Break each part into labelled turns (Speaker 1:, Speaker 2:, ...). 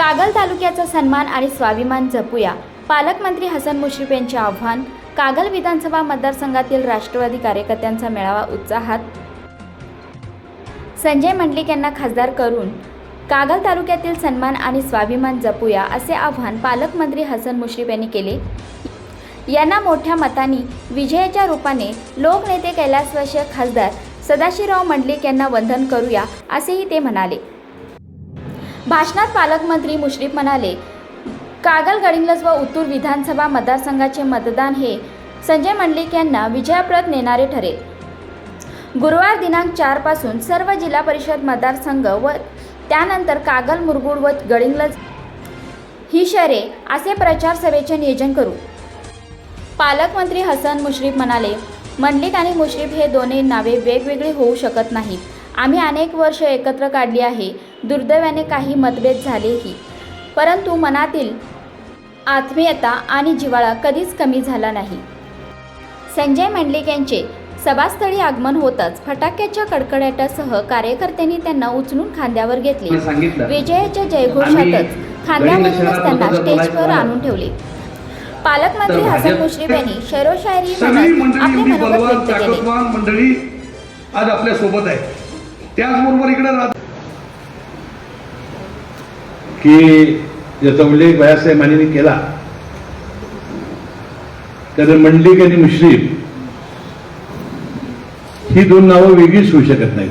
Speaker 1: कागल तालुक्याचा सन्मान आणि स्वाभिमान जपूया. पालकमंत्री हसन मुश्रीफ यांचे आव्हान कागल विधानसभा मतदारसंघातील राष्ट्रवादी कार्यकर्त्यांचा मेळावा उत्साहात. संजय मंडलिक यांना खासदार करून कागल तालुक्यातील सन्मान आणि स्वाभिमान जपूया असे आव्हान पालकमंत्री हसन मुश्रीफ यांनी केले. यांना मोठ्या मतांनी विजयाच्या रूपाने लोकनेते कैलासवासी खासदार सदाशिवराव मंडलिक यांना वंदन करूया असेही ते म्हणाले. भाषणात पालकमंत्री मुश्रीफ म्हणाले कागल गडिंग्लज व उत्तूर विधानसभा मतदारसंघाचे मतदान हे संजय मंडलिक यांना विजयाप्रत नेणारे ठरेल. गुरुवार दिनांक चारपासून सर्व जिल्हा परिषद मतदारसंघ व त्यानंतर कागल मुरगुड व गडिंग्लज ही शहरे असे प्रचार सभेचे नियोजन करू. पालकमंत्री हसन मुश्रीफ म्हणाले मंडलिक आणि मुश्रीफ हे दोन्ही नावे वेगवेगळी होऊ शकत नाहीत. आम्ही अनेक वर्ष एकत्र काढली आहे. दुर्दैवाने काही मतभेद झालेही. परंतु मनातील आत्मीयता आणि जिव्हाळा कधीच कमी झाला नाही. संजय मंडलिक यांचे सभास्थळी आगमन होताच फटाक्याच्या कडकडाटासह कार्यकर्त्यांनी त्यांना उचलून खांद्यावर घेतले. विजयाच्या जयघोषातच खांद्यावरूनच त्यांना स्टेजवर आणून ठेवले. पालकमंत्री
Speaker 2: तर
Speaker 1: हसन मुश्रीफ यांनी शैरोशायरी म्हणत आपले मनोगत व्यक्त केले.
Speaker 3: आज आपल्यासोबत आहे त्याचबरोबर इकडे राहत
Speaker 4: की ज्याचा उल्लेख भयासाहेबांनी केला तर मंडलिक आणि मुश्रीफ ही दोन नावं वेगळीच होऊ शकत नाहीत.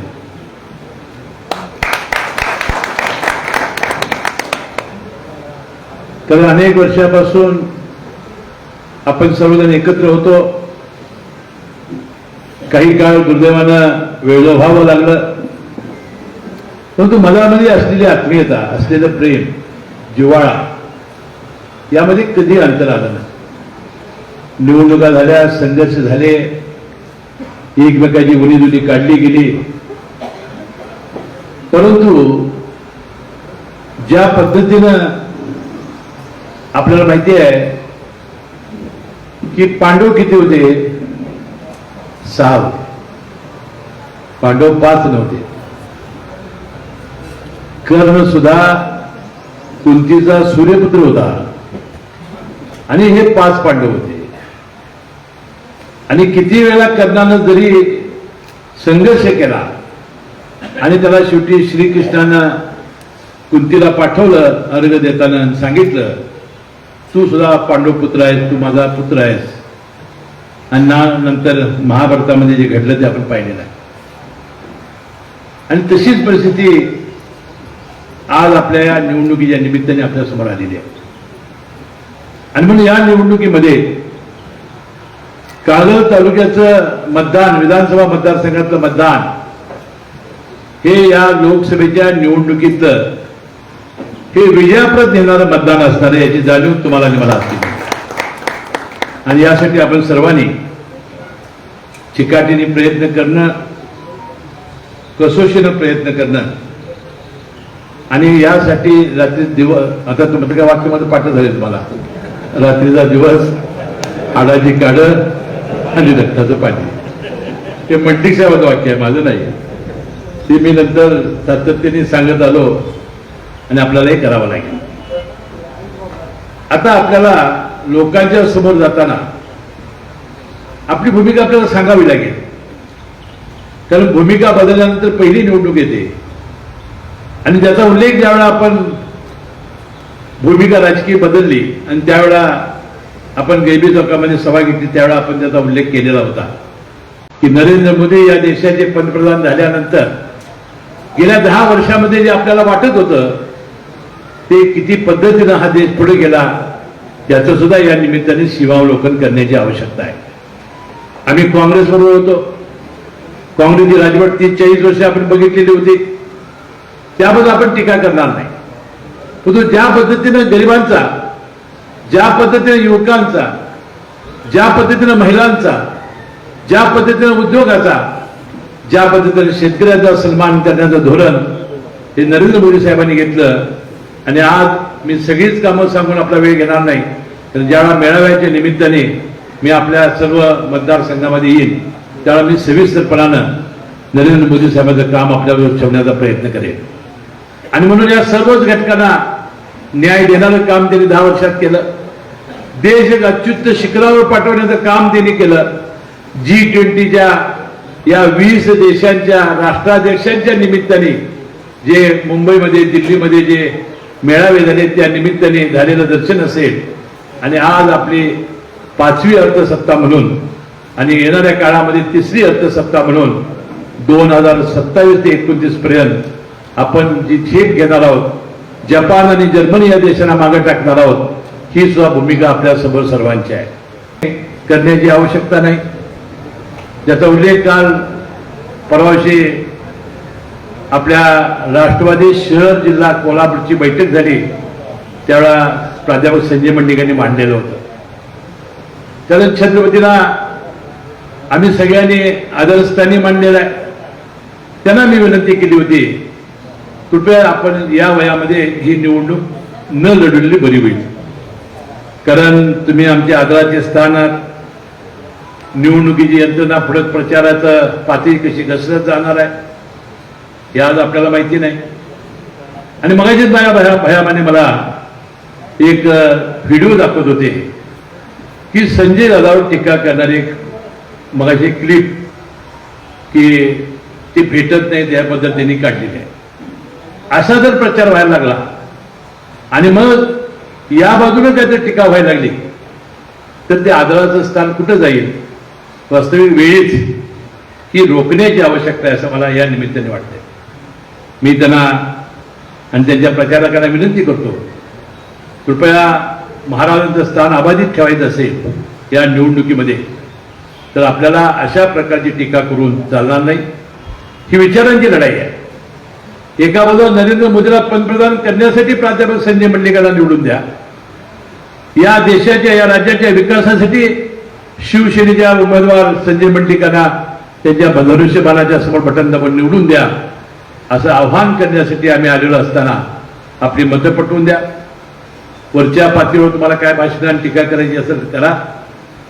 Speaker 4: तर अनेक वर्षापासून आपण सर्वजण एकत्र होतो. काही काळ दुर्दैवानं वेळ व्हावं लागलं. परंतु मनामध्ये असलेली आत्मीयता असलेलं प्रेम जिव्हाळा यामध्ये कधी अंतर आलं नाही. निवडणुका झाल्या संघर्ष झाले एकमेकाची उनीदुनी काढली गेली. परंतु ज्या पद्धतीनं आपल्याला माहिती आहे की पांडव किती होते? सहा होते. पांडव पाच नव्हते. कर्ण सुद्धा कुंतीचा सूर्यपुत्र होता. आणि हे पाच पांडव होते. आणि किती वेळा कर्णानं जरी संघर्ष केला आणि त्याला शेवटी श्रीकृष्णानं कुंतीला पाठवलं अर्घ देताना सांगितलं तू सुद्धा पांडव पुत्र आहेस तू माझा पुत्र आहेस. आणि ना नंतर महाभारतामध्ये जे घडलं ते आपण पाहिलेलं आहे. आणि तशीच परिस्थिती आज आपल्या या निवडणुकीच्या निमित्ताने आपल्यासमोर आलेली आहे. आणि म्हणून या निवडणुकीमध्ये कागल तालुक्याचं मतदान विधानसभा मतदारसंघातलं मतदान हे या लोकसभेच्या निवडणुकीतलं हे विजयाप्रत नेणारं मतदान असणार आहे याची जाणीव तुम्हाला मला असते. आणि यासाठी आपण सर्वांनी चिकाटीने प्रयत्न करणं कसोशीनं प्रयत्न करणं आणि यासाठी रात्री दिवस आता तुम्ही काय वाक्य पाठ झाले तुम्हाला. रात्रीचा दिवस हाडाची काढ आणि रक्ताचं पाणी. हे मंडिक साहेबाचं वाक्य आहे माझं नाही. ते मी नंतर सातत्याने सांगत आलो आणि आपल्याला हे करावं लागेल. आता आपल्याला लोकांच्या समोर जाताना आपली भूमिका आपल्याला सांगावी लागेल. कारण भूमिका बदलल्यानंतर पहिली निवडणूक येते. आणि त्याचा उल्लेख ज्यावेळा आपण भूमिका राजकीय बदलली आणि त्यावेळा आपण गैबी चौकामध्ये सभा घेतली त्यावेळा आपण त्याचा उल्लेख केलेला होता. की नरेंद्र मोदी या देशाचे पंतप्रधान झाल्यानंतर गेल्या दहा वर्षामध्ये जे आपल्याला वाटत होतं ते किती पद्धतीनं हा देश पुढे गेला याचं सुद्धा या निमित्ताने शिवावलोकन करण्याची आवश्यकता आहे. आम्ही काँग्रेसबरोबर होतो. काँग्रेसची राजवट तीस चाळीस वर्ष आपण बघितलेली होती. त्याबद्दल आपण टीका करणार नाही. परंतु ज्या पद्धतीनं गरिबांचा ज्या पद्धतीनं युवकांचा ज्या पद्धतीनं महिलांचा ज्या पद्धतीनं उद्योगाचा ज्या पद्धतीनं शेतकऱ्याचा सन्मान करण्याचं धोरण हे नरेंद्र मोदी साहेबांनी घेतलं आणि आज मी सगळीच कामं सांगून आपला वेळ घेणार नाही. तर ज्यावेळा मेळाव्याच्या निमित्ताने मी आपल्या सर्व मतदारसंघामध्ये येईन त्यावेळा मी सविस्तरपणानं नरेंद्र मोदी साहेबांचं काम आपल्यावर ठेवण्याचा प्रयत्न करेन. आणि म्हणून या सर्वच घटकांना न्याय देणारं काम त्यांनी दहा वर्षात केलं. देश एक अच्युत शिखरावर पाठवण्याचं काम त्यांनी केलं. जी ट्वेंटीच्या या वीस देशांच्या राष्ट्राध्यक्षांच्या निमित्ताने जे मुंबईमध्ये दिल्लीमध्ये जे मेळावे झाले त्या निमित्ताने झालेलं दर्शन असेल. आणि आज आपली पाचवी अर्थसत्ता म्हणून आणि येणाऱ्या काळामध्ये तिसरी अर्थसत्ता म्हणून दोन हजार सत्तावीस ते एकोणतीस पर्यंत आपण जी झेप घेणार आहोत जपान आणि जर्मनी या देशांना मागे टाकणार आहोत ही सुद्धा भूमिका आपल्यासमोर सर्वांची आहे. करण्याची आवश्यकता नाही. ज्याचा उल्लेख काल परवाशी आपल्या राष्ट्रवादी शहर जिल्हा कोल्हापूरची बैठक झाली त्यावेळा प्राध्यापक संजय मंडिकांनी मांडलेलं होतं. त्यानंतर छत्रपतीला आम्ही सगळ्यांनी आदरस्थानी मांडलेलं आहे. त्यांना मी विनंती केली होती कृपया आपण या वयामध्ये ही निवडणूक न लढवलेली बरी होईल. कारण तुम्ही आमच्या आदराचे स्थान आहात निवडणुकीची यंत्रणा पुढे प्रचाराचं पातळी कशी घसरत जाणार आहे हे आज आपल्याला माहिती नाही. आणि मगाशीच माझ्या भया भयामाने मला एक व्हिडिओ दाखवत होते की संजय दादावर टीका करणारी एक मगाशी क्लिप की ती भेटत नाही त्याबद्दल त्यांनी काढलेली आहे. असा जर प्रचार व्हायला लागला आणि मग या बाजूने काहीतरी टीका व्हायला लागली तर ते आदळाचं स्थान कुठं जाईल? वास्तविक वेळीच ही रोखण्याची आवश्यकता आहे असं मला या निमित्ताने वाटते मी त्यांना आणि त्यांच्या प्रचारकांना विनंती करतो कृपया महाराजांचं स्थान अबाधित ठेवायचं असेल या निवडणुकीमध्ये तर आपल्याला अशा प्रकारची टीका करून चालणार नाही. ही विचारांची लढाई आहे. एका बाजूला नरेंद्र मोदीला पंतप्रधान करण्यासाठी प्राध्यापक संजय मंडलिकाला निवडून द्या. या देशाच्या या राज्याच्या विकासासाठी शिवसेनेच्या उमेदवार संजय मंडलिकांना त्यांच्या धनुष्यबाणाच्या समोर बटन दाबून निवडून द्या. असं आव्हान करण्यासाठी आम्ही आलेलो असताना आपली मतं पटवून द्या. वरच्या पातळीवर तुम्हाला काय भाषणात टीका करायची असेल करा.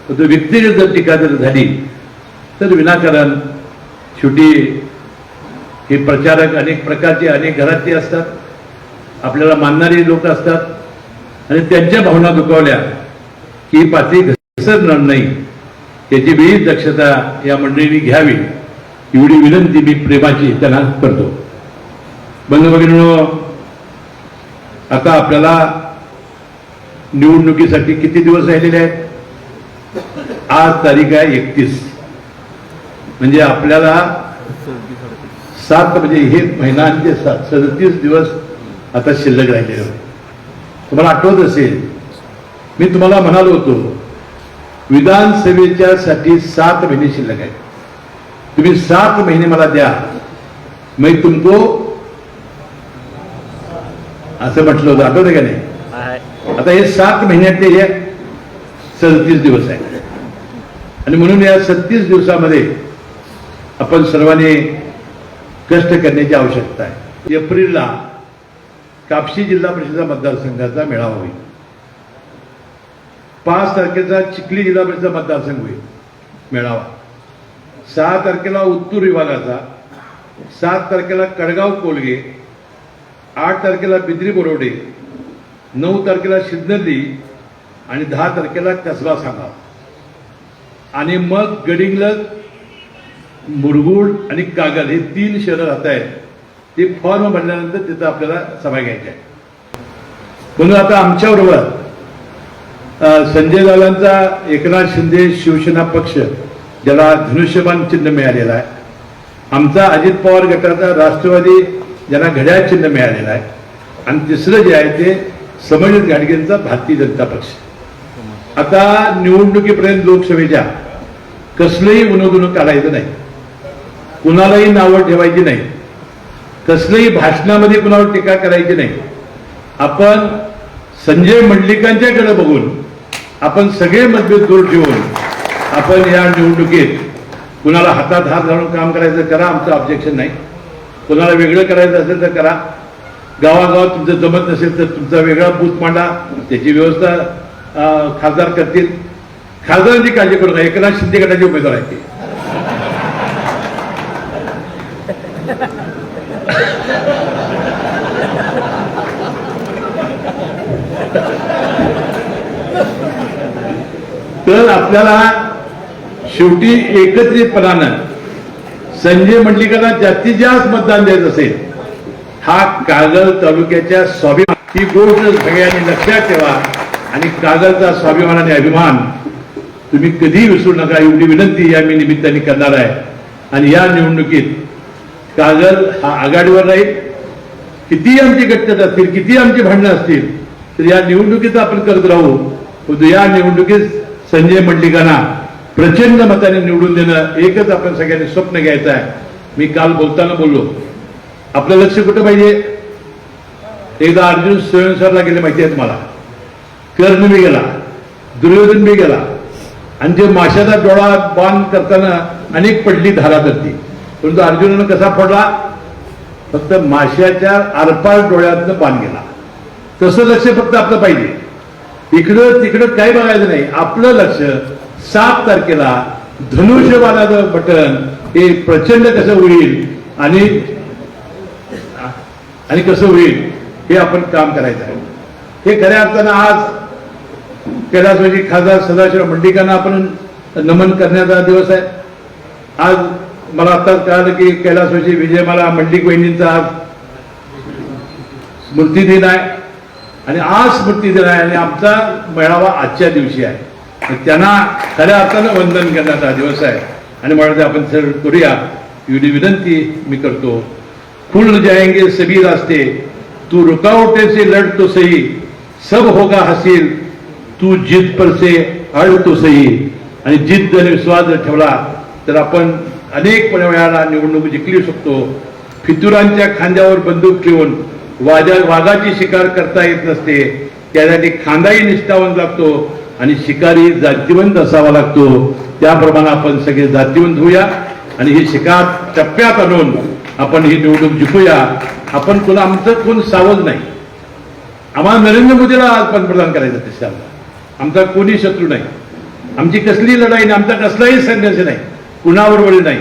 Speaker 4: पण तो व्यक्तिगत जर टीका जर झाली तर विनाकारण शेवटी हे प्रचारक अनेक प्रकारचे अनेक घरातले असतात. आपल्याला मानणारे लोक असतात. आणि त्यांच्या भावना दुखावल्या की ही पातळी घसरणार नाही. याची वेळीच दक्षता या मंडळींनी घ्यावी. एवढी विनंती मी प्रेमाची त्यांना करतो. बंधू भगिनीनो आता आपल्याला निवडणुकीसाठी किती दिवस राहिलेले आहेत? आज तारीख आहे एकतीस. म्हणजे आपल्याला सात म्हणजे हे महिना आणि ते सात सदतीस दिवस आता शिल्लक राहिलेले होते. तुम्हाला आठवत असेल मी तुम्हाला म्हणालो होतो विधानसभेच्या साठी सात महिने शिल्लक आहेत. तुम्ही सात महिने मला द्या मी तुमको असं म्हटलं होतं. आठवतं का नाही? आता हे सात महिन्यातले हे सदतीस दिवस आहे आणि म्हणून या सत्तीस दिवसामध्ये आपण सर्वांनी कष्ट करण्याची आवश्यकता आहे. एप्रिलला कापशी जिल्हा परिषद मतदारसंघाचा मेळावा होईल. पाच तारखेचा चिखली जिल्हा परिषद मतदारसंघ होईल. मेळावा. सहा तारखेला उत्तूर विभागाचा सात तारखेला कडगाव कोलगे आठ तारखेला बिद्री बोरवडे नऊ तारखेला शिंदली आणि दहा तारखेला कसबा सांगाव. आणि मग गडिंगलज मुरगुड आणि कागल हे तीन शहरं राहत आहेत. ते फॉर्म भरल्यानंतर तिथं आपल्याला सभा घ्यायच्या आहे. म्हणून आता आमच्याबरोबर संजय दादांचा एकनाथ शिंदे शिवसेना पक्ष ज्याला धनुष्यबाण चिन्ह मिळालेलं आहे. आमचा अजित पवार गटाचा राष्ट्रवादी ज्यांना घड्याळ चिन्ह मिळालेलं आहे. आणि तिसरं जे आहे ते समजित गाडगेंचा भारतीय जनता पक्ष. आता निवडणुकीपर्यंत लोकसभेच्या कसलंही गुणगुण काढायचं नाही. कुणालाही नावं ठेवायची नाही. कसलंही भाषणामध्ये कुणावर टीका करायची नाही. आपण संजय मंडलिकांच्याकडे बघून आपण सगळे मतभेद दूर ठेवून आपण या निवडणुकीत कुणाला हातात हात घालून काम करायचं करा आमचं ऑब्जेक्शन नाही. कुणाला वेगळं करायचं असेल तर करा. गावागावात तुमचं जमत नसेल तर तुमचा वेगळा बूथ मांडा. त्याची व्यवस्था खासदार करतील. खासदारांची काळजी करू नका. एकनाथ शिंदे गटाचे उमेदवार आहेत ते. तर आपल्याला शेवटी एकत्रितपणानं संजय मंडलिकांना जास्तीत जास्त मतदान द्यायचं असेल हा कागल तालुक्याच्या स्वाभिमान ही गोष्ट सगळ्यांनी लक्षात ठेवा आणि कागलचा स्वाभिमान आणि अभिमान तुम्ही कधीही विसरू नका. एवढी विनंती या मी निमित्ताने करणार आहे. आणि या निवडणुकीत कागल हा आघाडीवर राहील. कितीही आमची गट्टत असतील कितीही आमची भांडणं असतील तर या निवडणुकीत आपण करत राहू. या निवडणुकीत संजय मंडलिकांना प्रचंड मताने निवडून देणं एकच आपण सगळ्यांनी स्वप्न घ्यायचं आहे. मी काल बोलताना बोललो. आपलं लक्ष कुठं पाहिजे? एकदा अर्जुन स्वयंसरला गेले माहिती आहे तुम्हाला. कर्ण बी गेला दुर्योधन बी गेला. आणि जे माशाचा डोळा बांध करताना अनेक पडली धारा करते परंतु अर्जुनानं कसा पडला? फक्त माशाच्या आरपार डोळ्यातनं बांध गेला. तसं लक्ष फक्त आपलं पाहिजे. इकडं तिकडं काही बघायचं नाही. आपलं लक्ष सात तारखेला धनुष्यबाणाचं बटन हे प्रचंड कसं होईल आणि आणि कसं होईल हे आपण काम करायचं आहे. हे खऱ्या अर्थानं आज कैलासवाजी खासदार सदाशिव मंडिकांना आपण नमन करण्याचा दिवस आहे. आज मला आत्ताच कळालं की कैलासवाजी विजय मला मंडिक वहिनींचा आज स्मृती दिन आहे. आणि आज स्मृती दिन आहे आणि आमचा मेळावा आजच्या दिवशी आहे. त्यांना खऱ्या अर्थानं वंदन करण्याचा दिवस आहे. आणि मला आपण सर करूया. एवढी विनंती मी करतो. खुल जाएंगे सभी रास्ते. तू रुकावटे से लड़ तो सही. सब होगा हसील. तू जिद पर से अड तो सही. आणि जिद्द आणि विश्वास जर ठेवला तर आपण अनेक वेळाला निवडणूक जिंकली शकतो. फितुरांच्या खांद्यावर बंदूक ठेवून वाजा वाघाची शिकार करता येत नसते. त्यासाठी खांदाही निष्ठावंत लागतो आणि शिकारी जातीवंत असावा लागतो. त्याप्रमाणे आपण सगळे जातीवंत होऊया आणि ही शिकार टप्प्यात आणून आपण ही निवडणूक जिंकूया. आपण कोणा आमचं कोण सावध नाही. आम्हाला नरेंद्र मोदीला आज पंतप्रधान करायचं तिसऱ्यांदा. आमचा कोणी शत्रू नाही. आमची कसली लढाई नाही आमचा कसलाही संघर्ष नाही. कुणाबरोबर नाही.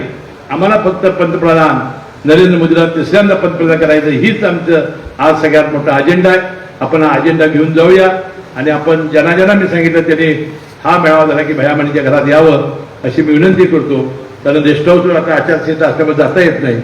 Speaker 4: आम्हाला फक्त पंतप्रधान नरेंद्र मोदीला तिसऱ्यांदा पंतप्रधान करायचं हीच आमचं आज सगळ्यात मोठा अजेंडा आहे. आपण हा अजेंडा घेऊन जाऊया. आणि आपण ज्यांना ज्यांना मी सांगितलं त्याने हा मेळावा झाला की भयामणीच्या म्हणजे घरात यावं अशी मी विनंती करतो. कारण रेस्ट हाऊसवर आता आचारसंहिता असल्यामुळे जाता येत नाही.